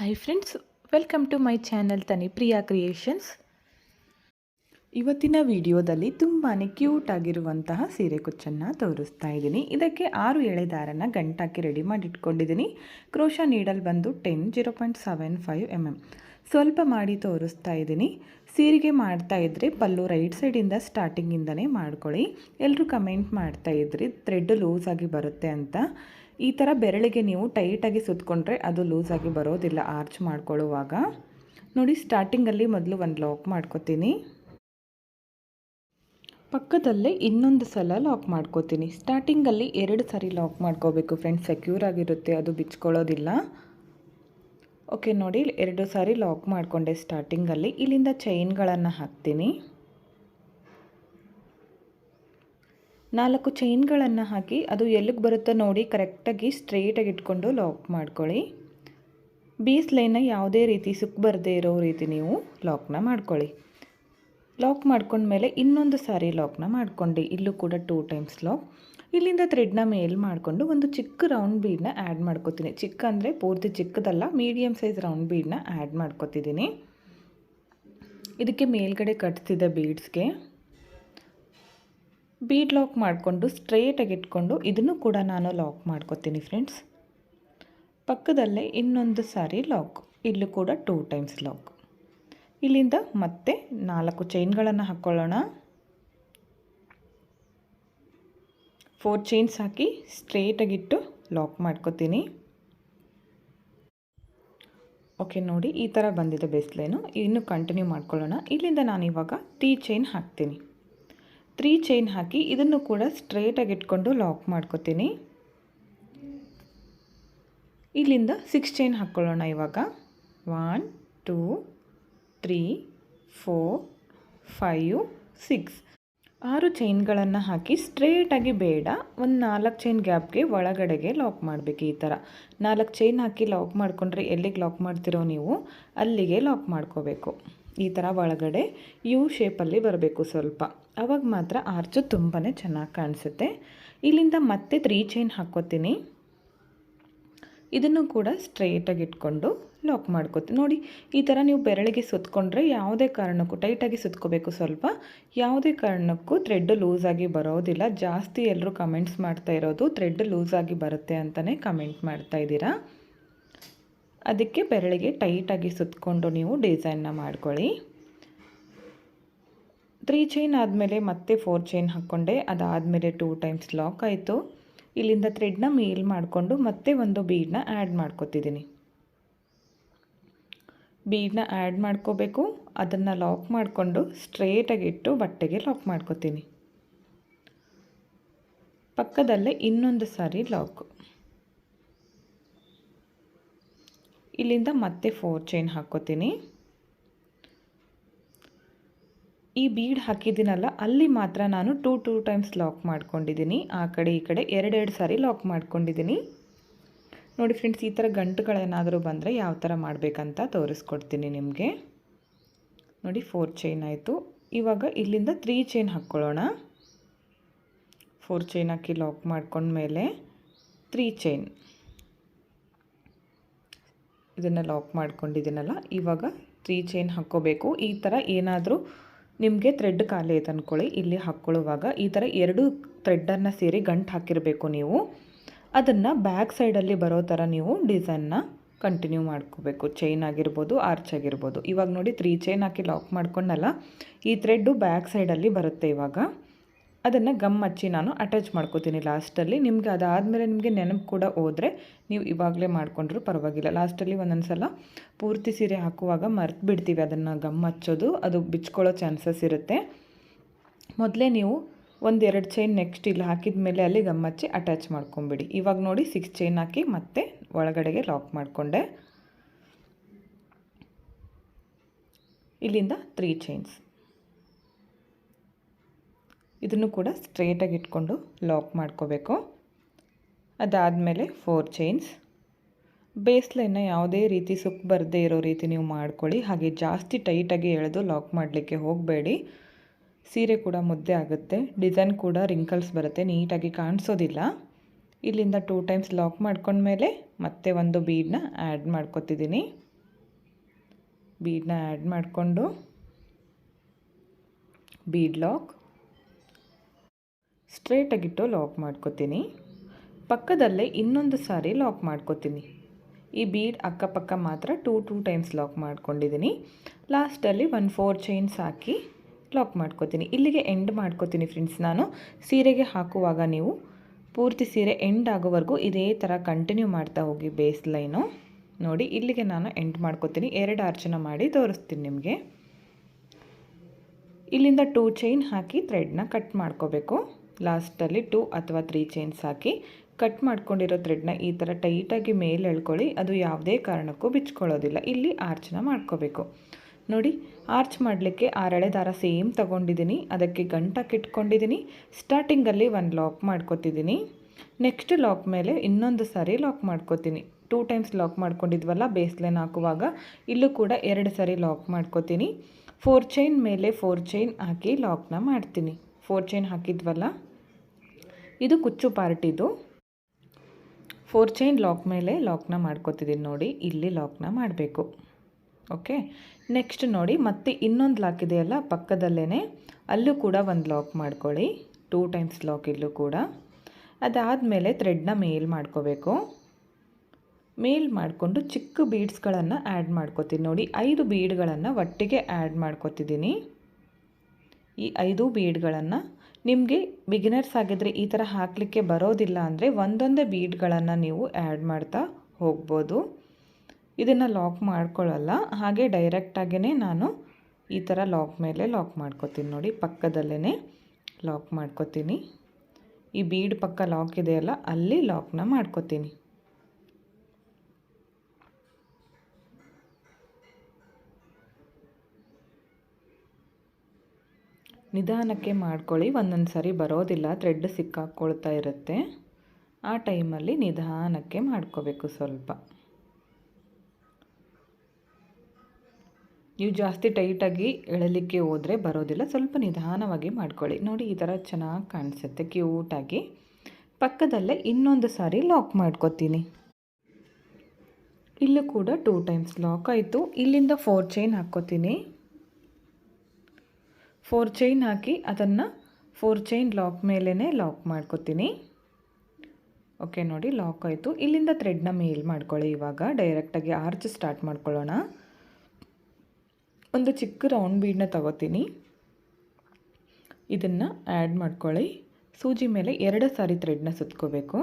Hi friends welcome to my channel Tani Priya creations ಇವತ್ತಿನ ವಿಡಿಯೋದಲ್ಲಿ ತುಂಬಾ ಕ್ಯೂಟ್ ಆಗಿರುವಂತಹ ಸೀರೆ ಕುಚ್ಚನ್ನು ತೋರಿಸ್ತಾ ಇದ್ದೀನಿ. ಇದಕ್ಕೆ ಆರು ಎಳೆ ಗಂಟಾಕಿ ರೆಡಿ ಮಾಡಿ ಇಟ್ಕೊಂಡಿದ್ದೀನಿ ಕ್ರೋಶ ನೀಡಲ್ ಬಂದು ಟೆನ್ ಜೀರೋ ಪಾಯಿಂಟ್ ಸ್ವಲ್ಪ ಮಾಡಿ ತೋರಿಸ್ತಾ ಇದ್ದೀನಿ. ಸೀರೆಗೆ ಮಾಡ್ತಾ ಇದ್ದರೆ ಪಲ್ಲು ರೈಟ್ ಸೈಡಿಂದ ಸ್ಟಾರ್ಟಿಂಗಿಂದನೇ ಮಾಡ್ಕೊಳ್ಳಿ. ಎಲ್ಲರೂ ಕಮೆಂಟ್ ಮಾಡ್ತಾ ಇದ್ರಿ ಥ್ರೆಡ್ ಲೂಸಾಗಿ ಬರುತ್ತೆ ಅಂತ. ಈ ಥರ ಬೆರಳಿಗೆ ನೀವು ಟೈಟಾಗಿ ಸುತ್ತಕೊಂಡ್ರೆ ಅದು ಲೂಸಾಗಿ ಬರೋದಿಲ್ಲ ಆರ್ಚ್ ಮಾಡ್ಕೊಳ್ಳುವಾಗ. ನೋಡಿ ಸ್ಟಾರ್ಟಿಂಗಲ್ಲಿ ಮೊದಲು ಒಂದು ಲಾಕ್ ಮಾಡ್ಕೊತೀನಿ. ಪಕ್ಕದಲ್ಲೇ ಇನ್ನೊಂದು ಸಲ ಲಾಕ್ ಮಾಡ್ಕೋತೀನಿ. ಸ್ಟಾರ್ಟಿಂಗಲ್ಲಿ ಎರಡು ಸಾರಿ ಲಾಕ್ ಮಾಡ್ಕೋಬೇಕು ಫ್ರೆಂಡ್ಸ್ ಸೆಕ್ಯೂರ್ ಆಗಿರುತ್ತೆ, ಅದು ಬಿಚ್ಕೊಳ್ಳೋದಿಲ್ಲ. ಓಕೆ ನೋಡಿ ಎರಡು ಸಾರಿ ಲಾಕ್ ಮಾಡಿಕೊಂಡೆ ಸ್ಟಾರ್ಟಿಂಗಲ್ಲಿ ಇಲ್ಲಿಂದ ಚೈನ್ಗಳನ್ನು ಹಾಕ್ತೀನಿ. ನಾಲ್ಕು ಚೈನ್ಗಳನ್ನು ಹಾಕಿ, ಅದು ಎಲ್ಲಿಗೆ ಬರುತ್ತೋ ನೋಡಿ ಕರೆಕ್ಟಾಗಿ ಸ್ಟ್ರೈಟಾಗಿ ಇಟ್ಕೊಂಡು ಲಾಕ್ ಮಾಡ್ಕೊಳ್ಳಿ. ಬೀಸ್ ಲೈನ ಯಾವುದೇ ರೀತಿ ಸುಕ್ ಬರದೇ ಇರೋ ರೀತಿ ನೀವು ಲಾಕ್ನ ಮಾಡ್ಕೊಳ್ಳಿ. ಲಾಕ್ ಮಾಡ್ಕೊಂಡ್ಮೇಲೆ ಇನ್ನೊಂದು ಸಾರಿ ಲಾಕ್ನ ಮಾಡ್ಕೊಂಡು, ಇಲ್ಲೂ ಕೂಡ ಟೂ ಟೈಮ್ಸ್ ಲಾಕ್ ಇಲ್ಲಿಂದ ಥ್ರೆಡ್ನ ಮೇಲ್ ಮಾಡಿಕೊಂಡು ಒಂದು ಚಿಕ್ಕ ರೌಂಡ್ ಬೀಡನ್ನ ಆ್ಯಡ್ ಮಾಡ್ಕೋತೀನಿ. ಚಿಕ್ಕ ಅಂದರೆ ಪೂರ್ತಿ ಚಿಕ್ಕದಲ್ಲ ಮೀಡಿಯಮ್ ಸೈಜ್ ರೌಂಡ್ ಬೀಡನ್ನ ಆ್ಯಡ್ ಮಾಡ್ಕೋತಿದ್ದೀನಿ ಇದಕ್ಕೆ ಮೇಲ್ಗಡೆ ಕಟ್ತಿದ್ದ ಬೀಡ್ಸ್ಗೆ ಬೀಡ್ ಲಾಕ್ ಮಾಡಿಕೊಂಡು ಸ್ಟ್ರೇಟಾಗಿ ಇಟ್ಕೊಂಡು ಇದನ್ನು ಕೂಡ ನಾನು ಲಾಕ್ ಮಾಡ್ಕೋತೀನಿ ಫ್ರೆಂಡ್ಸ್ ಪಕ್ಕದಲ್ಲೇ ಇನ್ನೊಂದು ಸಾರಿ ಲಾಕ್ ಇಲ್ಲೂ ಕೂಡ ಟೂ ಟೈಮ್ಸ್ ಲಾಕ್ ಇಲ್ಲಿಂದ ಮತ್ತೆ ನಾಲ್ಕು ಚೈನ್ಗಳನ್ನು ಹಾಕ್ಕೊಳ್ಳೋಣ ಫೋರ್ ಚೈನ್ಸ್ ಹಾಕಿ ಸ್ಟ್ರೇಟಾಗಿಟ್ಟು ಲಾಕ್ ಮಾಡ್ಕೋತೀನಿ. ಓಕೆ, ನೋಡಿ ಈ ಥರ ಬಂದಿದೆ ಬೇಸ್ಲೇನು ಇನ್ನು ಕಂಟಿನ್ಯೂ ಮಾಡ್ಕೊಳ್ಳೋಣ. ಇಲ್ಲಿಂದ ನಾನು ಇವಾಗ ತ್ರೀ ಚೈನ್ ಹಾಕ್ತೀನಿ. ತ್ರೀ ಚೈನ್ ಹಾಕಿ ಇದನ್ನು ಕೂಡ ಸ್ಟ್ರೇಟಾಗಿ ಇಟ್ಕೊಂಡು ಲಾಕ್ ಮಾಡ್ಕೋತೀನಿ. ಇಲ್ಲಿಂದ ಸಿಕ್ಸ್ ಚೈನ್ ಹಾಕ್ಕೊಳ್ಳೋಣ ಇವಾಗ. One, two, three, four, five, six. ಆರು ಚೈನ್ಗಳನ್ನು ಹಾಕಿ ಸ್ಟ್ರೇಟಾಗಿ ಬೇಡ. ಒಂದು ನಾಲ್ಕು ಚೈನ್ ಗ್ಯಾಪ್ಗೆ ಒಳಗಡೆಗೆ ಲಾಕ್ ಮಾಡಬೇಕು ಈ ಥರ ನಾಲ್ಕು ಚೈನ್ ಹಾಕಿ ಲಾಕ್ ಮಾಡಿಕೊಂಡ್ರೆ ಎಲ್ಲಿಗೆ ಲಾಕ್ ಮಾಡ್ತಿರೋ ನೀವು? ಅಲ್ಲಿಗೆ ಲಾಕ್ ಮಾಡ್ಕೋಬೇಕು. ಈ ಥರ ಒಳಗಡೆ ಯು ಶೇಪಲ್ಲಿ ಬರಬೇಕು ಸ್ವಲ್ಪ. ಅವಾಗ ಮಾತ್ರ ಆರ್ಚು ತುಂಬಾ ಚೆನ್ನಾಗಿ ಕಾಣಿಸುತ್ತೆ. ಇಲ್ಲಿಂದ ಮತ್ತೆ ತ್ರೀ ಚೈನ್ ಹಾಕ್ಕೋತೀನಿ. ಇದನ್ನು ಕೂಡ ಸ್ಟ್ರೇಟಾಗಿ ಇಟ್ಕೊಂಡು ಲಾಕ್ ಮಾಡ್ಕೋತೀನಿ ನೋಡಿ, ಈ ಥರ ನೀವು ಬೆರಳಿಗೆ ಸುತ್ತಕೊಂಡ್ರೆ ಯಾವುದೇ ಕಾರಣಕ್ಕೂ ಟೈಟಾಗಿ ಸುತ್ಕೋಬೇಕು ಸ್ವಲ್ಪ. ಯಾವುದೇ ಕಾರಣಕ್ಕೂ ಥ್ರೆಡ್ ಲೂಸಾಗಿ ಬರೋದಿಲ್ಲ. ಜಾಸ್ತಿ ಎಲ್ಲರೂ ಕಮೆಂಟ್ಸ್ ಮಾಡ್ತಾ ಇರೋದು ಥ್ರೆಡ್ ಲೂಸಾಗಿ ಬರುತ್ತೆ ಅಂತಲೇ ಕಮೆಂಟ್ ಮಾಡ್ತಾ ಇದ್ದೀರಾ? ಅದಕ್ಕೆ ಬೆರಳಿಗೆ ಟೈಟಾಗಿ ಸುತ್ತಕೊಂಡು ನೀವು ಡಿಸೈನ್ನ ಮಾಡ್ಕೊಳ್ಳಿ. ತ್ರೀ ಚೈನ್ ಆದಮೇಲೆ ಮತ್ತೆ ಫೋರ್ ಚೈನ್ ಹಾಕ್ಕೊಂಡೆ. ಅದಾದಮೇಲೆ ಟೂ ಟೈಮ್ಸ್ ಲಾಕ್ ಆಯಿತು. ಇಲ್ಲಿಂದ ಥ್ರೆಡ್ನ ಮೇಲ್ ಮಾಡಿಕೊಂಡು ಮತ್ತೆ ಒಂದು ಬೀಡನ್ನ ಆ್ಯಡ್ ಮಾಡ್ಕೊತಿದ್ದೀನಿ. ಬೀಡನ್ನ ಆ್ಯಡ್ ಮಾಡ್ಕೋಬೇಕು. ಅದನ್ನು ಲಾಕ್ ಮಾಡಿಕೊಂಡು ಸ್ಟ್ರೇಟಾಗಿ ಇಟ್ಟು ಬಟ್ಟೆಗೆ ಲಾಕ್ ಮಾಡ್ಕೋತೀನಿ. ಪಕ್ಕದಲ್ಲೇ ಇನ್ನೊಂದು ಸಾರಿ ಲಾಕ್. ಇಲ್ಲಿಂದ ಮತ್ತೆ ಫೋರ್ ಚೈನ್ ಹಾಕ್ಕೋತೀನಿ. ಈ ಬೀಡ್ ಹಾಕಿದ್ದೀನಲ್ಲ, ಅಲ್ಲಿ ಮಾತ್ರ ನಾನು ಟೂ ಟೂ ಟೈಮ್ಸ್ ಲಾಕ್ ಮಾಡ್ಕೊಂಡಿದ್ದೀನಿ. ಆ ಕಡೆ ಈ ಕಡೆ ಎರಡೆರಡು ಸಾರಿ ಲಾಕ್ ಮಾಡ್ಕೊಂಡಿದ್ದೀನಿ. ನೋಡಿ ಫ್ರೆಂಡ್ಸ್ ಈ ಥರ ಗಂಟುಗಳೇನಾದರೂ ಬಂದರೆ ಯಾವ ಥರ ಮಾಡಬೇಕಂತ ತೋರಿಸ್ಕೊಡ್ತೀನಿ ನಿಮಗೆ. ನೋಡಿ ಫೋರ್ ಚೈನ್ ಆಯಿತು. ಇವಾಗ ಇಲ್ಲಿಂದ ತ್ರೀ ಚೈನ್ ಹಾಕ್ಕೊಳ್ಳೋಣ. ಫೋರ್ ಚೈನ್ ಹಾಕಿ ಲಾಕ್ ಮಾಡ್ಕೊಂಡ್ಮೇಲೆ ತ್ರೀ ಚೈನ್ ಇದನ್ನು ಲಾಕ್ ಮಾಡ್ಕೊಂಡಿದ್ದೀನಲ್ಲ, ಇವಾಗ ತ್ರೀ ಚೈನ್ ಹಾಕ್ಕೋಬೇಕು. ಈ ಥರ ಏನಾದರೂ ನಿಮಗೆ ಥ್ರೆಡ್ ಖಾಲಿ ಆಯ್ತು ಅಂದ್ಕೊಳ್ಳಿ ಇಲ್ಲಿ ಹಾಕ್ಕೊಳ್ಳುವಾಗ ಈ ಥರ ಎರಡು ಥ್ರೆಡ್ಡನ್ನು ಸೇರಿ ಗಂಟು ಹಾಕಿರಬೇಕು ನೀವು. ಅದನ್ನು ಬ್ಯಾಕ್ ಸೈಡಲ್ಲಿ ಬರೋ ಥರ ನೀವು ಡಿಸೈನ್ನ ಕಂಟಿನ್ಯೂ ಮಾಡ್ಕೋಬೇಕು. ಚೈನ್ ಆಗಿರ್ಬೋದು ಆರ್ಚ್ ಆಗಿರ್ಬೋದು. ಇವಾಗ ನೋಡಿ ತ್ರೀ ಚೈನ್ ಹಾಕಿ ಲಾಕ್ ಮಾಡ್ಕೊಂಡಲ್ಲ, ಈ ಥ್ರೆಡ್ಡು ಬ್ಯಾಕ್ ಸೈಡಲ್ಲಿ ಬರುತ್ತೆ ಇವಾಗ. ಅದನ್ನು ಗಮ್ ಹಚ್ಚಿ ನಾನು ಅಟ್ಯಾಚ್ ಮಾಡ್ಕೋತೀನಿ ಲಾಸ್ಟಲ್ಲಿ ನಿಮಗೆ ಅದಾದಮೇಲೆ ನಿಮಗೆ ನೆನಪು ಕೂಡ ಹೋದರೆ ನೀವು ಇವಾಗಲೇ ಮಾಡಿಕೊಂಡ್ರೂ ಪರವಾಗಿಲ್ಲ. ಲಾಸ್ಟಲ್ಲಿ ಒಂದೊಂದು ಸಲ ಪೂರ್ತಿ ಸೀರೆ ಹಾಕುವಾಗ ಮರ್ತು ಬಿಡ್ತೀವಿ ಅದನ್ನು ಗಮ್ ಹಚ್ಚೋದು. ಅದು ಬಿಚ್ಕೊಳ್ಳೋ ಚಾನ್ಸಸ್ ಇರುತ್ತೆ. ಮೊದಲೇ ನೀವು ಒಂದೆರಡು ಚೈನ್ ನೆಕ್ಸ್ಟ್ ಇಲ್ಲಿ ಹಾಕಿದ ಮೇಲೆ ಅಲ್ಲಿ ಗಮ್ಮಚ್ಚಿ ಅಟ್ಯಾಚ್ ಮಾಡ್ಕೊಂಬಿಡಿ. ಇವಾಗ ನೋಡಿ ಸಿಕ್ಸ್ ಚೈನ್ ಹಾಕಿ ಮತ್ತೆ ಒಳಗಡೆಗೆ ಲಾಕ್ ಮಾಡಿಕೊಂಡೆ. ಇಲ್ಲಿಂದ ತ್ರೀ ಚೈನ್ಸ್ ಇದನ್ನು ಕೂಡ ಸ್ಟ್ರೇಟಾಗಿ ಇಟ್ಕೊಂಡು ಲಾಕ್ ಮಾಡ್ಕೋಬೇಕು. ಅದಾದಮೇಲೆ ಫೋರ್ ಚೈನ್ಸ್ ಬೇಸ್ ಲೈನ್ನ ಯಾವುದೇ ರೀತಿ ಸುಕ್ ಬರದೇ ಇರೋ ರೀತಿ ನೀವು ಮಾಡ್ಕೊಳ್ಳಿ. ಹಾಗೆ ಜಾಸ್ತಿ ಟೈಟಾಗಿ ಎಳೆದು ಲಾಕ್ ಮಾಡಲಿಕ್ಕೆ ಹೋಗಬೇಡಿ. ಸೀರೆ ಕೂಡ ಮುದ್ದೆ ಆಗುತ್ತೆ. ಡಿಸೈನ್ ಕೂಡ ರಿಂಕಲ್ಸ್ ಬರುತ್ತೆ. ನೀಟಾಗಿ ಕಾಣಿಸೋದಿಲ್ಲ. ಇಲ್ಲಿಂದ ಟೂ ಟೈಮ್ಸ್ ಲಾಕ್ ಮಾಡ್ಕೊಂಡ್ಮೇಲೆ ಮತ್ತೆ ಒಂದು ಬೀಡನ್ನ ಆ್ಯಡ್ ಮಾಡ್ಕೊತಿದ್ದೀನಿ. ಬೀಡನ್ನ ಆ್ಯಡ್ ಮಾಡಿಕೊಂಡು ಬೀಡ್ ಲಾಕ್ ಸ್ಟ್ರೇಟಾಗಿಟ್ಟು ಲಾಕ್ ಮಾಡ್ಕೋತೀನಿ. ಪಕ್ಕದಲ್ಲೇ ಇನ್ನೊಂದು ಸಾರಿ ಲಾಕ್ ಮಾಡ್ಕೋತೀನಿ. ಈ ಬೀಡ್ ಅಕ್ಕಪಕ್ಕ ಮಾತ್ರ ಟೂ ಟೂ ಟೈಮ್ಸ್ ಲಾಕ್ ಮಾಡ್ಕೊಂಡಿದ್ದೀನಿ. ಲಾಸ್ಟಲ್ಲಿ ಒನ್ ಫೋರ್ ಚೈನ್ಸ್ ಹಾಕಿ ಲಾಕ್ ಮಾಡ್ಕೋತೀನಿ. ಇಲ್ಲಿಗೆ ಎಂಡ್ ಮಾಡ್ಕೋತೀನಿ ಫ್ರೆಂಡ್ಸ್ ನಾನು. ಸೀರೆಗೆ ಹಾಕುವಾಗ ನೀವು ಪೂರ್ತಿ ಸೀರೆ ಎಂಡ್ ಆಗೋವರೆಗೂ ಇದೇ ಥರ ಕಂಟಿನ್ಯೂ ಮಾಡ್ತಾ ಹೋಗಿ ಬೇಸ್ ಲೈನು ನೋಡಿ, ಇಲ್ಲಿಗೆ ನಾನು ಎಂಡ್ ಮಾಡ್ಕೋತೀನಿ. ಎರಡು ಅರ್ಚನ ಮಾಡಿ ತೋರಿಸ್ತೀನಿ ನಿಮಗೆ. ಇಲ್ಲಿಂದ ಟೂ ಚೈನ್ ಹಾಕಿ ಥ್ರೆಡ್ನ ಕಟ್ ಮಾಡ್ಕೋಬೇಕು. ಲಾಸ್ಟಲ್ಲಿ ಟೂ ಅಥವಾ ತ್ರೀ ಚೈನ್ಸ್ ಹಾಕಿ ಕಟ್ ಮಾಡ್ಕೊಂಡಿರೋ ಥ್ರೆಡ್ನ ಈ ಥರ ಟೈಟಾಗಿ ಮೇಲೆ ಎಳ್ಕೊಳ್ಳಿ. ಅದು ಯಾವುದೇ ಕಾರಣಕ್ಕೂ ಬಿಚ್ಕೊಳ್ಳೋದಿಲ್ಲ. ಇಲ್ಲಿ ಆರ್ಚನ ಮಾಡ್ಕೋಬೇಕು. ನೋಡಿ ಆರ್ಚ್ ಮಾಡಲಿಕ್ಕೆ ಆರಳೆ ದಾರ ಸೇಮ್ ತಗೊಂಡಿದ್ದೀನಿ. ಅದಕ್ಕೆ ಗಂಟಕ್ಕೆ ಇಟ್ಕೊಂಡಿದ್ದೀನಿ ಸ್ಟಾರ್ಟಿಂಗಲ್ಲಿ ಒಂದು ಲಾಕ್ ಮಾಡ್ಕೊತಿದ್ದೀನಿ. ನೆಕ್ಸ್ಟ್ ಲಾಕ್ ಮೇಲೆ ಇನ್ನೊಂದು ಸಾರಿ ಲಾಕ್ ಮಾಡ್ಕೋತೀನಿ. ಟೂ ಟೈಮ್ಸ್ ಲಾಕ್ ಮಾಡ್ಕೊಂಡಿದ್ವಲ್ಲ, ಬೇಸ್ಲೈನ್ ಹಾಕುವಾಗ. ಇಲ್ಲೂ ಕೂಡ ಎರಡು ಸಾರಿ ಲಾಕ್ ಮಾಡ್ಕೋತೀನಿ. ಫೋರ್ ಚೈನ್ ಮೇಲೆ ಫೋರ್ ಚೈನ್ ಹಾಕಿ ಲಾಕ್ನ ಮಾಡ್ತೀನಿ. ಫೋರ್ ಚೈನ್ ಹಾಕಿದ್ವಲ್ಲ? ಇದು ಕುಚ್ಚು ಪಾರ್ಟಿದು. ಫೋರ್ ಚೈನ್ ಲಾಕ್ ಮೇಲೆ ಲಾಕ್ನ ಮಾಡ್ಕೋತಿದ್ದೀನಿ ನೋಡಿ. ಇಲ್ಲಿ ಲಾಕ್ನ ಮಾಡಬೇಕು. ಓಕೆ ನೆಕ್ಸ್ಟ್ ನೋಡಿ, ಮತ್ತೆ ಇನ್ನೊಂದು ಲಾಕ್ ಇದೆಯಲ್ಲ ಪಕ್ಕದಲ್ಲೇ ಅಲ್ಲೂ ಕೂಡ ಒಂದು ಲಾಕ್ ಮಾಡ್ಕೊಳ್ಳಿ. ಟೂ ಟೈಮ್ಸ್ ಲಾಕ್ ಇಲ್ಲೂ ಕೂಡ. ಅದಾದಮೇಲೆ ಥ್ರೆಡ್ನ ಮೇಲ್ ಮಾಡ್ಕೋಬೇಕು. ಮೇಲ್ ಮಾಡಿಕೊಂಡು ಚಿಕ್ಕ ಬೀಡ್ಸ್ಗಳನ್ನು ಆ್ಯಡ್ ಮಾಡ್ಕೋತೀನಿ. ನೋಡಿ, ಐದು ಬೀಡ್ಗಳನ್ನು ಒಟ್ಟಿಗೆ ಆ್ಯಡ್ ಮಾಡ್ಕೋತಿದ್ದೀನಿ. ಈ ಐದು ಬೀಡ್ಗಳನ್ನು ನಿಮಗೆ ಬಿಗಿನರ್ಸ್ ಆಗಿದ್ದರೆ ಈ ಥರ ಹಾಕಲಿಕ್ಕೆ ಬರೋದಿಲ್ಲ ಅಂದರೆ ಒಂದೊಂದೇ ಬೀಡ್ಗಳನ್ನು ನೀವು ಆ್ಯಡ್ ಮಾಡ್ತಾ ಹೋಗ್ಬೋದು. ಇದನ್ನು ಲಾಕ್ ಮಾಡ್ಕೊಳ್ಳಲ್ಲ ಹಾಗೆ ಡೈರೆಕ್ಟಾಗೇ ನಾನು ಈ ಥರ ಲಾಕ್ ಮೇಲೆ ಲಾಕ್ ಮಾಡ್ಕೋತೀನಿ ನೋಡಿ. ಪಕ್ಕದಲ್ಲೇ ಲಾಕ್ ಮಾಡ್ಕೋತೀನಿ. ಈ ಬೀಡ್ ಪಕ್ಕ ಲಾಕ್ ಇದೆಯಲ್ಲ, ಅಲ್ಲಿ ಲಾಕ್ನ ಮಾಡ್ಕೋತೀನಿ. ನಿಧಾನಕ್ಕೆ ಮಾಡ್ಕೊಳ್ಳಿ. ಒಂದೊಂದು ಸರಿ ಬರೋದಿಲ್ಲ. ಥ್ರೆಡ್ ಸಿಕ್ಕಾಕ್ಕೊಳ್ತಾ ಇರುತ್ತೆ. ಆ ಟೈಮಲ್ಲಿ ನಿಧಾನಕ್ಕೆ ಮಾಡ್ಕೋಬೇಕು ಸ್ವಲ್ಪ. ನೀವು ಜಾಸ್ತಿ ಟೈಟಾಗಿ ಎಳಲಿಕ್ಕೆ ಹೋದರೆ ಬರೋದಿಲ್ಲ. ಸ್ವಲ್ಪ ನಿಧಾನವಾಗಿ ಮಾಡ್ಕೊಳ್ಳಿ. ನೋಡಿ, ಈ ಥರ ಚೆನ್ನಾಗಿ ಕಾಣಿಸುತ್ತೆ ಕ್ಯೂಟಾಗಿ. ಪಕ್ಕದಲ್ಲೇ ಇನ್ನೊಂದು ಸಾರಿ ಲಾಕ್ ಮಾಡ್ಕೋತೀನಿ. ಇಲ್ಲೂ ಕೂಡ ಟೂ ಟೈಮ್ಸ್ ಲಾಕ್ ಆಯಿತು. ಇಲ್ಲಿಂದ ಫೋರ್ ಚೈನ್ ಹಾಕ್ಕೋತೀನಿ. ಫೋರ್ ಚೈನ್ ಹಾಕಿ ಅದನ್ನು ಫೋರ್ ಚೈನ್ ಲಾಕ್ ಮೇಲೇ ಲಾಕ್ ಮಾಡ್ಕೊತೀನಿ. ಓಕೆ ನೋಡಿ ಲಾಕ್ ಆಯಿತು. ಇಲ್ಲಿಂದ ಥ್ರೆಡ್ನ ಮೇಲ್ ಮಾಡ್ಕೊಳ್ಳಿ ಇವಾಗ. ಡೈರೆಕ್ಟಾಗಿ ಆರ್ಚ್ ಸ್ಟಾರ್ಟ್ ಮಾಡ್ಕೊಳ್ಳೋಣ. ಒಂದು ಚಿಕ್ಕ ರೌಂಡ್ ಬೀಡನ್ನ ತಗೋತೀನಿ. ಇದನ್ನು ಆ್ಯಡ್ ಮಾಡ್ಕೊಳ್ಳಿ. ಸೂಜಿ ಮೇಲೆ ಎರಡು ಸಾರಿ ಥ್ರೆಡ್ನ ಸುತ್ಕೋಬೇಕು.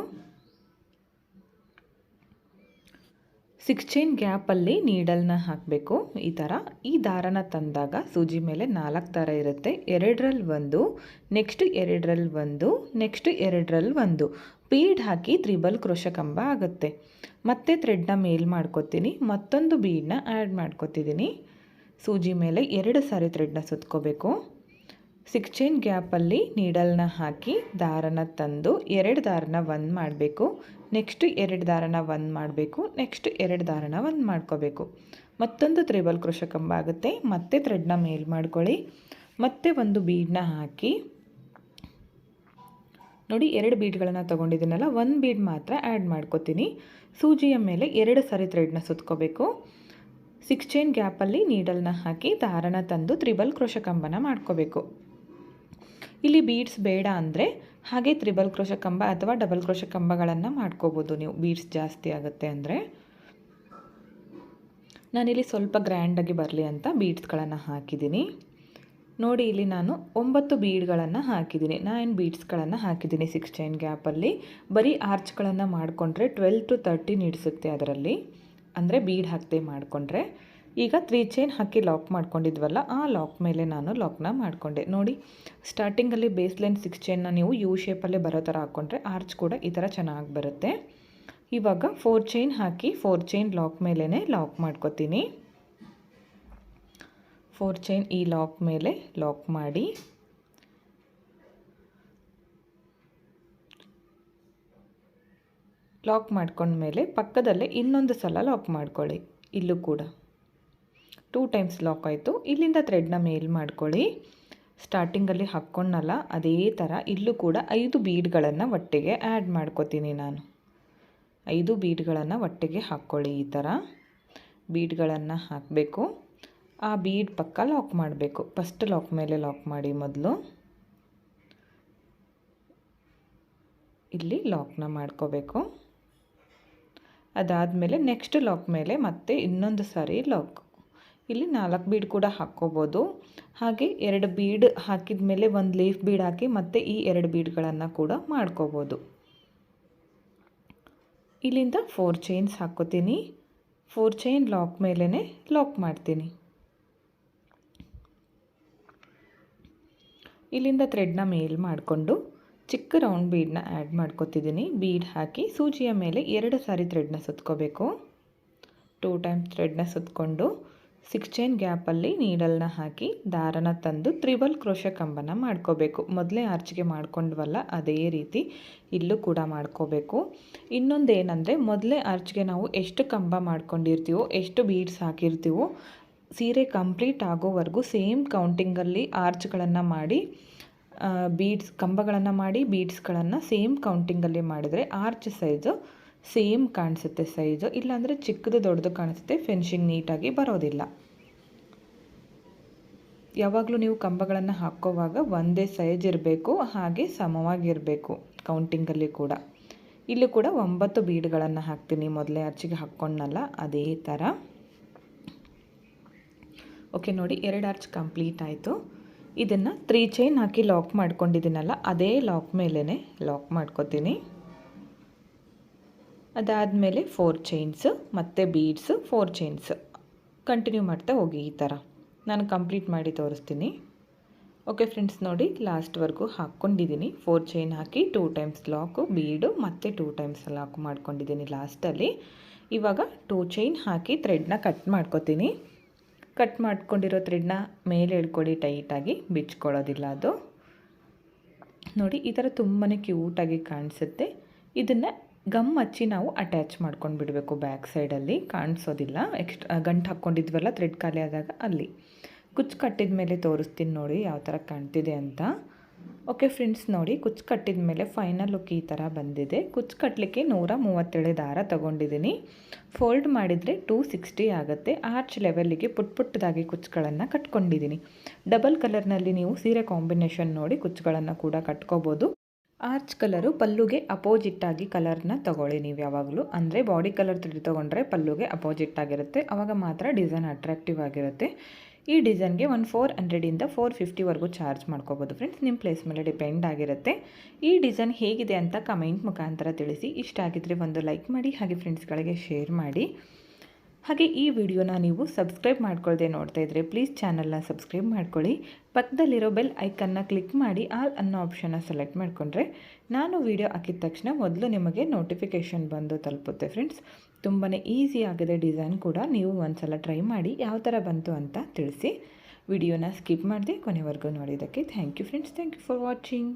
ಸಿಕ್ಸ್ ಚೈನ್ ಗ್ಯಾಪಲ್ಲಿ ನೀಡಲ್ನ ಹಾಕಬೇಕು. ಈ ಥರ ಈ ದಾರನ ತಂದಾಗ ಸೂಜಿ ಮೇಲೆ ನಾಲ್ಕು ಥರ ಇರುತ್ತೆ. ಎರಡರಲ್ಲಿ ಒಂದು ನೆಕ್ಸ್ಟ್ ಎರಡರಲ್ಲಿ ಒಂದು ನೆಕ್ಸ್ಟ್ ಎರಡರಲ್ಲಿ ಒಂದು. ಬೀಡ್ ಹಾಕಿ ತ್ರಿಬಲ್ ಕ್ರೋಶ ಕಂಬ ಆಗುತ್ತೆ. ಮತ್ತೆ ಥ್ರೆಡ್ನ ಮೇಲ್ ಮಾಡ್ಕೊತೀನಿ. ಮತ್ತೊಂದು ಬೀಡನ್ನ ಆ್ಯಡ್ ಮಾಡ್ಕೊತಿದ್ದೀನಿ ಸೂಜಿ ಮೇಲೆ ಎರಡು ಸಾರಿ ಥ್ರೆಡ್ನ ಸುತ್ಕೋಬೇಕು. ಸಿಕ್ಸ್ ಚೈನ್ ಗ್ಯಾಪಲ್ಲಿ ನೀಡಲ್ನ ಹಾಕಿ ದಾರನ ತಂದು ಎರಡು ದಾರನ ಒಂದು ಮಾಡಬೇಕು. ನೆಕ್ಸ್ಟ್ ಎರಡು ದಾರನ ಒಂದು ಮಾಡಬೇಕು. ನೆಕ್ಸ್ಟ್ ಎರಡು ದಾರನ ಒಂದು ಮಾಡ್ಕೋಬೇಕು. ಮತ್ತೊಂದು ತ್ರಿಬಲ್ ಕೃಷ ಕಂಬ ಆಗುತ್ತೆ. ಮತ್ತೆ ಥ್ರೆಡ್ನ ಮೇಲ್ ಮಾಡ್ಕೊಳ್ಳಿ. ಮತ್ತೆ ಒಂದು ಬೀಡನ್ನ ಹಾಕಿ. ನೋಡಿ, ಎರಡು ಬೀಡ್ಗಳನ್ನು ತೊಗೊಂಡಿದ್ದೀನಲ್ಲ, ಒಂದು ಬೀಡ್ ಮಾತ್ರ ಆ್ಯಡ್ ಮಾಡ್ಕೋತೀನಿ. ಸೂಜಿಯ ಮೇಲೆ ಎರಡು ಸಾರಿ ಥ್ರೆಡ್ನ ಸುತ್ಕೋಬೇಕು. ಸಿಕ್ಸ್ ಚೈನ್ ಗ್ಯಾಪಲ್ಲಿ ನೀಡಲ್ನ ಹಾಕಿ ದಾರನ ತಂದು ತ್ರಿಬಲ್ ಕ್ರೋಶ ಕಂಬನ ಮಾಡ್ಕೋಬೇಕು. ಇಲ್ಲಿ ಬೀಡ್ಸ್ ಬೇಡ ಅಂದರೆ ಹಾಗೆ ತ್ರಿಬಲ್ ಕ್ರೋಶ ಕಂಬ ಅಥವಾ ಡಬಲ್ ಕ್ರೋಶ ಕಂಬಗಳನ್ನು ಮಾಡ್ಕೋಬೋದು ನೀವು. ಬೀಡ್ಸ್ ಜಾಸ್ತಿ ಆಗುತ್ತೆ ಅಂದರೆ. ನಾನಿಲ್ಲಿ ಸ್ವಲ್ಪ ಗ್ರ್ಯಾಂಡಾಗಿ ಬರಲಿ ಅಂತ ಬೀಡ್ಸ್ಗಳನ್ನು ಹಾಕಿದ್ದೀನಿ. ನೋಡಿ ಇಲ್ಲಿ ನಾನು ಒಂಬತ್ತು ಬೀಡ್ಗಳನ್ನು ಹಾಕಿದ್ದೀನಿ. ನೈನ್ ಬೀಡ್ಸ್ಗಳನ್ನು ಹಾಕಿದ್ದೀನಿ ಸಿಕ್ಸ್ ಚೈನ್ ಗ್ಯಾಪಲ್ಲಿ ಬರೀ ಆರ್ಚ್ಗಳನ್ನು ಮಾಡಿಕೊಂಡ್ರೆ ಟ್ವೆಲ್ ಟು ತರ್ಟಿ ಹಿಡಿಸುತ್ತೆ ಅದರಲ್ಲಿ. ಅಂದರೆ ಬೀಡ್ ಹಾಕದೆ ಮಾಡಿಕೊಂಡ್ರೆ ಈಗ ತ್ರೀ ಚೈನ್ ಹಾಕಿ ಲಾಕ್ ಮಾಡ್ಕೊಂಡಿದ್ವಲ್ಲ, ಆ ಲಾಕ್ ಮೇಲೆ ನಾನು ಲಾಕ್ನ ಮಾಡಿಕೊಂಡೆ. ನೋಡಿ ಸ್ಟಾರ್ಟಿಂಗಲ್ಲಿ ಬೇಸ್ ಲೈನ್ ಸಿಕ್ಸ್ ಚೈನ್ನ ನೀವು ಯು ಶೇಪಲ್ಲೇ ಬರೋ ಥರ ಹಾಕ್ಕೊಂಡ್ರೆ ಆರ್ಚ್ ಕೂಡ ಈ ಥರ ಚೆನ್ನಾಗಿ ಬರುತ್ತೆ. ಇವಾಗ ಫೋರ್ ಚೈನ್ ಹಾಕಿ ಫೋರ್ ಚೈನ್ ಲಾಕ್ ಮೇಲೇ ಲಾಕ್ ಮಾಡ್ಕೊತೀನಿ. ಫೋರ್ ಚೈನ್ ಈ ಲಾಕ್ ಮೇಲೆ ಲಾಕ್ ಮಾಡಿ. ಲಾಕ್ ಮಾಡ್ಕೊಂಡ್ಮೇಲೆ ಪಕ್ಕದಲ್ಲೇ ಇನ್ನೊಂದು ಸಲ ಲಾಕ್ ಮಾಡ್ಕೊಳ್ಳಿ. ಇಲ್ಲೂ ಕೂಡ. ಟೂ ಟೈಮ್ಸ್ ಲಾಕ್ ಆಯಿತು. ಇಲ್ಲಿಂದ ಥ್ರೆಡ್ನ ಮೇಲ್ ಮಾಡ್ಕೊಳ್ಳಿ. ಸ್ಟಾರ್ಟಿಂಗಲ್ಲಿ ಹಾಕ್ಕೊಂಡಲ್ಲ ಅದೇ ಥರ ಇಲ್ಲೂ ಕೂಡ ಐದು ಬೀಡ್ಗಳನ್ನು ಒಟ್ಟಿಗೆ ಆ್ಯಡ್ ಮಾಡ್ಕೋತೀನಿ ನಾನು. ಐದು ಬೀಡ್ಗಳನ್ನು ಒಟ್ಟಿಗೆ ಹಾಕ್ಕೊಳ್ಳಿ ಈ ಥರ ಬೀಡ್ಗಳನ್ನು ಹಾಕಬೇಕು. ಆ ಬೀಡ್ ಪಕ್ಕ ಲಾಕ್ ಮಾಡಬೇಕು. ಫಸ್ಟ್ ಲಾಕ್ ಮೇಲೆ ಲಾಕ್ ಮಾಡಿ ಮೊದಲು. ಇಲ್ಲಿ ಲಾಕ್ನ ಮಾಡ್ಕೋಬೇಕು. ಅದಾದಮೇಲೆ ನೆಕ್ಸ್ಟ್ ಲಾಕ್ ಮೇಲೆ ಮತ್ತೆ ಇನ್ನೊಂದು ಸಾರಿ ಲಾಕ್ ಇಲ್ಲಿ ನಾಲ್ಕು ಬೀಡ್ ಕೂಡ ಹಾಕ್ಕೋಬೋದು. ಹಾಗೆ ಎರಡು ಬೀಡ್ ಹಾಕಿದ ಮೇಲೆ ಒಂದು ಲೀಫ್ ಬೀಡ್ ಹಾಕಿ ಮತ್ತೆ ಈ ಎರಡು ಬೀಡ್ಗಳನ್ನು ಕೂಡ ಮಾಡ್ಕೋಬೋದು. ಇಲ್ಲಿಂದ ಫೋರ್ ಚೈನ್ಸ್ ಹಾಕ್ಕೋತೀನಿ. ಫೋರ್ ಚೈನ್ ಲಾಕ್ ಮೇಲೇ ಲಾಕ್ ಮಾಡ್ತೀನಿ. ಇಲ್ಲಿಂದ ಥ್ರೆಡ್ನ ಮೇಲ್ ಮಾಡಿಕೊಂಡು ಚಿಕ್ಕ ರೌಂಡ್ ಬೀಡನ್ನ ಆ್ಯಡ್ ಮಾಡ್ಕೊತಿದ್ದೀನಿ ಬೀಡ್ ಹಾಕಿ ಸೂಜಿಯ ಮೇಲೆ ಎರಡು ಸಾರಿ ಥ್ರೆಡ್ನ ಸುತ್ಕೋಬೇಕು. ಟೂ ಟೈಮ್ಸ್ ಥ್ರೆಡ್ನ ಸುತ್ಕೊಂಡು ಸಿಕ್ಸ್ ಚೈನ್ ಗ್ಯಾಪಲ್ಲಿ ನೀಡಲ್ನ ಹಾಕಿ ದಾರನ ತಂದು ತ್ರಿಬಲ್ ಕ್ರೋಶ ಕಂಬನ ಮಾಡ್ಕೋಬೇಕು. ಮೊದಲೇ ಆರ್ಚಿಗೆ ಮಾಡ್ಕೊಂಡ್ವಲ್ಲ, ಅದೇ ರೀತಿ ಇಲ್ಲೂ ಕೂಡ ಮಾಡ್ಕೋಬೇಕು. ಇನ್ನೊಂದು ಮೊದಲೇ ಆರ್ಚ್ಗೆ ನಾವು ಎಷ್ಟು ಕಂಬ ಮಾಡ್ಕೊಂಡಿರ್ತೀವೋ, ಎಷ್ಟು ಬೀಡ್ಸ್ ಹಾಕಿರ್ತೀವೋ, ಸೀರೆ ಕಂಪ್ಲೀಟ್ ಆಗೋವರೆಗೂ ಸೇಮ್ ಕೌಂಟಿಂಗಲ್ಲಿ ಆರ್ಚ್ಗಳನ್ನು ಮಾಡಿ ಬೀಡ್ಸ್ ಕಂಬಗಳನ್ನು ಮಾಡಿ ಬೀಡ್ಸ್ಗಳನ್ನು ಸೇಮ್ ಕೌಂಟಿಂಗಲ್ಲಿ ಮಾಡಿದರೆ ಆರ್ಚ್ ಸೈಜು ಸೇಮ್ ಕಾಣಿಸುತ್ತೆ ಸೈಜು ಇಲ್ಲಾಂದರೆ ಚಿಕ್ಕದು ದೊಡ್ಡದು ಕಾಣಿಸುತ್ತೆ ಫಿನಿಷಿಂಗ್ ನೀಟಾಗಿ ಬರೋದಿಲ್ಲ. ಯಾವಾಗಲೂ ನೀವು ಕಂಬಗಳನ್ನು ಹಾಕೋವಾಗ ಒಂದೇ ಸೈಜ್ ಇರಬೇಕು, ಹಾಗೆ ಸಮವಾಗಿರಬೇಕು ಕೌಂಟಿಂಗಲ್ಲಿ ಕೂಡ. ಇಲ್ಲೂ ಕೂಡ ಒಂಬತ್ತು ಬೀಡ್ಗಳನ್ನು ಹಾಕ್ತೀನಿ, ಮೊದಲೇ ಅರ್ಚಿಗೆ ಹಾಕ್ಕೊಂಡಲ್ಲ ಅದೇ ಥರ ಓಕೆ ನೋಡಿ, ಎರಡು ಆರ್ಚ್ ಕಂಪ್ಲೀಟ್ ಆಯಿತು. ಇದನ್ನು ತ್ರೀ ಚೈನ್ ಹಾಕಿ ಲಾಕ್ ಮಾಡ್ಕೊಂಡಿದ್ದೀನಲ್ಲ, ಅದೇ ಲಾಕ್ ಮೇಲೇ ಲಾಕ್ ಮಾಡ್ಕೋತೀನಿ. ಅದಾದಮೇಲೆ ಫೋರ್ ಚೈನ್ಸ್ ಮತ್ತು ಬೀಡ್ಸ್ ಫೋರ್ ಚೈನ್ಸ್ ಕಂಟಿನ್ಯೂ ಮಾಡ್ತಾ ಹೋಗಿ ಈ ಥರ ನಾನು ಕಂಪ್ಲೀಟ್ ಮಾಡಿ ತೋರಿಸ್ತೀನಿ. ಓಕೆ ಫ್ರೆಂಡ್ಸ್ ನೋಡಿ ಲಾಸ್ಟ್ವರೆಗೂ ಹಾಕ್ಕೊಂಡಿದ್ದೀನಿ. ಫೋರ್ ಚೈನ್ ಹಾಕಿ ಟೂ ಟೈಮ್ಸ್ ಲಾಕು ಬೀಡು ಮತ್ತು ಟೂ ಟೈಮ್ಸ್ ಲಾಕ್ ಮಾಡ್ಕೊಂಡಿದ್ದೀನಿ ಲಾಸ್ಟಲ್ಲಿ ಇವಾಗ ಟೂ ಚೈನ್ ಹಾಕಿ ಥ್ರೆಡ್ನ ಕಟ್ ಮಾಡ್ಕೋತೀನಿ. ಕಟ್ ಮಾಡ್ಕೊಂಡಿರೋ ಥ್ರೆಡ್ನ ಮೇಲೆ ಎಳ್ಕೊಳ್ಳಿ ಟೈಟಾಗಿ ಬಿಚ್ಕೊಳ್ಳೋದಿಲ್ಲ ಅದು. ನೋಡಿ, ಈ ಥರ ತುಂಬಾ ಕ್ಯೂಟಾಗಿ ಕಾಣಿಸುತ್ತೆ. ಇದನ್ನು ಗಮ್ ಹಚ್ಚಿ ನಾವು ಅಟ್ಯಾಚ್ ಮಾಡ್ಕೊಂಡು ಬಿಡಬೇಕು ಬ್ಯಾಕ್ ಸೈಡಲ್ಲಿ ಕಾಣಿಸೋದಿಲ್ಲ. ಎಕ್ಸ್ಟ್ರಾ ಗಂಟು ಹಾಕ್ಕೊಂಡಿದ್ವಲ್ಲ ಥ್ರೆಡ್ ಖಾಲಿ ಆದಾಗ ಅಲ್ಲಿ. ಕುಚ್ಚು ಕಟ್ಟಿದ ಮೇಲೆ ತೋರಿಸ್ತೀನಿ ನೋಡಿ, ಯಾವ ಥರ ಕಾಣ್ತಿದೆ ಅಂತ. ಓಕೆ ಫ್ರೆಂಡ್ಸ್ ನೋಡಿ, ಕುಚ್ಚು ಕಟ್ಟಿದ ಮೇಲೆ ಫೈನಲ್ ಲುಕ್ ಈ ಥರ ಬಂದಿದೆ. ಕುಚ್ಚು ಕಟ್ಟಲಿಕ್ಕೆ ನೂರ ಮೂವತ್ತೇಳು ದಾರ ತೊಗೊಂಡಿದ್ದೀನಿ. ಫೋಲ್ಡ್ ಮಾಡಿದರೆ ಟೂ ಸಿಕ್ಸ್ಟಿ ಆಗುತ್ತೆ. ಆರ್ಚ್ ಲೆವೆಲ್ಲಿಗೆ ಪುಟ್ ಪುಟ್ಟದಾಗಿ ಕುಚ್ಚುಗಳನ್ನು ಕಟ್ಕೊಂಡಿದ್ದೀನಿ. ಡಬಲ್ ಕಲರ್ನಲ್ಲಿ ನೀವು ಸೀರೆ ಕಾಂಬಿನೇಷನ್ ನೋಡಿ ಕುಚ್ಚುಗಳನ್ನು ಕೂಡ ಕಟ್ಕೋಬೋದು. ಆರ್ಚ್ ಕಲರು ಪಲ್ಲುಗೆ ಅಪೋಸಿಟ್ ಆಗಿ ಕಲರ್ನ ತಗೊಳ್ಳಿ ನೀವು ಯಾವಾಗಲೂ. ಅಂದರೆ ಬಾಡಿ ಕಲರ್ ತೊಗೊಂಡ್ರೆ ಪಲ್ಲುಗೆ ಅಪೋಸಿಟ್ ಆಗಿರುತ್ತೆ. ಆವಾಗ ಮಾತ್ರ ಡಿಸೈನ್ ಅಟ್ರಾಕ್ಟಿವ್ ಆಗಿರುತ್ತೆ. ಈ ಡಿಸೈನ್ಗೆ ಒಂದು ಫೋರ್ ಹಂಡ್ರೆಡಿಂದ ಫೋರ್ ಫಿಫ್ಟಿವರೆಗೂ ಚಾರ್ಜ್ ಮಾಡ್ಕೋಬೋದು ಫ್ರೆಂಡ್ಸ್ ನಿಮ್ಮ ಪ್ಲೇಸ್ ಮೇಲೆ ಡಿಪೆಂಡ್ ಆಗಿರುತ್ತೆ. ಈ ಡಿಸೈನ್ ಹೇಗಿದೆ ಅಂತ ಕಮೆಂಟ್ ಮುಖಾಂತರ ತಿಳಿಸಿ. ಇಷ್ಟ ಆಗಿದ್ದರೆ ಒಂದು ಲೈಕ್ ಮಾಡಿ, ಹಾಗೆ ಫ್ರೆಂಡ್ಸ್ಗಳಿಗೆ ಶೇರ್ ಮಾಡಿ. ಹಾಗೆ ಈ ವಿಡಿಯೋನ ನೀವು ಸಬ್ಸ್ಕ್ರೈಬ್ ಮಾಡ್ಕೊಳ್ಳದೆ ನೋಡ್ತಾ ಇದ್ದರೆ ಪ್ಲೀಸ್ ಚಾನಲ್ನ ಸಬ್ಸ್ಕ್ರೈಬ್ ಮಾಡ್ಕೊಳ್ಳಿ. ಪಕ್ಕದಲ್ಲಿರೋ ಬೆಲ್ ಐಕನ್ನ ಕ್ಲಿಕ್ ಮಾಡಿ ಆಲ್ ಅನ್ನೋ ಆಪ್ಷನ್ನ ಸೆಲೆಕ್ಟ್ ಮಾಡಿಕೊಂಡ್ರೆ ನಾನು ವಿಡಿಯೋ ಹಾಕಿದ ತಕ್ಷಣ ಮೊದಲು ನಿಮಗೆ ನೋಟಿಫಿಕೇಷನ್ ಬಂದು ತಲುಪುತ್ತೆ ಫ್ರೆಂಡ್ಸ್ ತುಂಬಾ ಈಸಿ ಆಗಿದೆ ಡಿಸೈನ್ ಕೂಡ. ನೀವು ಒಂದು ಸಲ ಟ್ರೈ ಮಾಡಿ ಯಾವ ಥರ ಬಂತು ಅಂತ ತಿಳಿಸಿ. ವಿಡಿಯೋನ ಸ್ಕಿಪ್ ಮಾಡಿದೆ ಕೊನೆವರೆಗೂ ನೋಡಿದ್ದಕ್ಕೆ thank you friends thank you for watching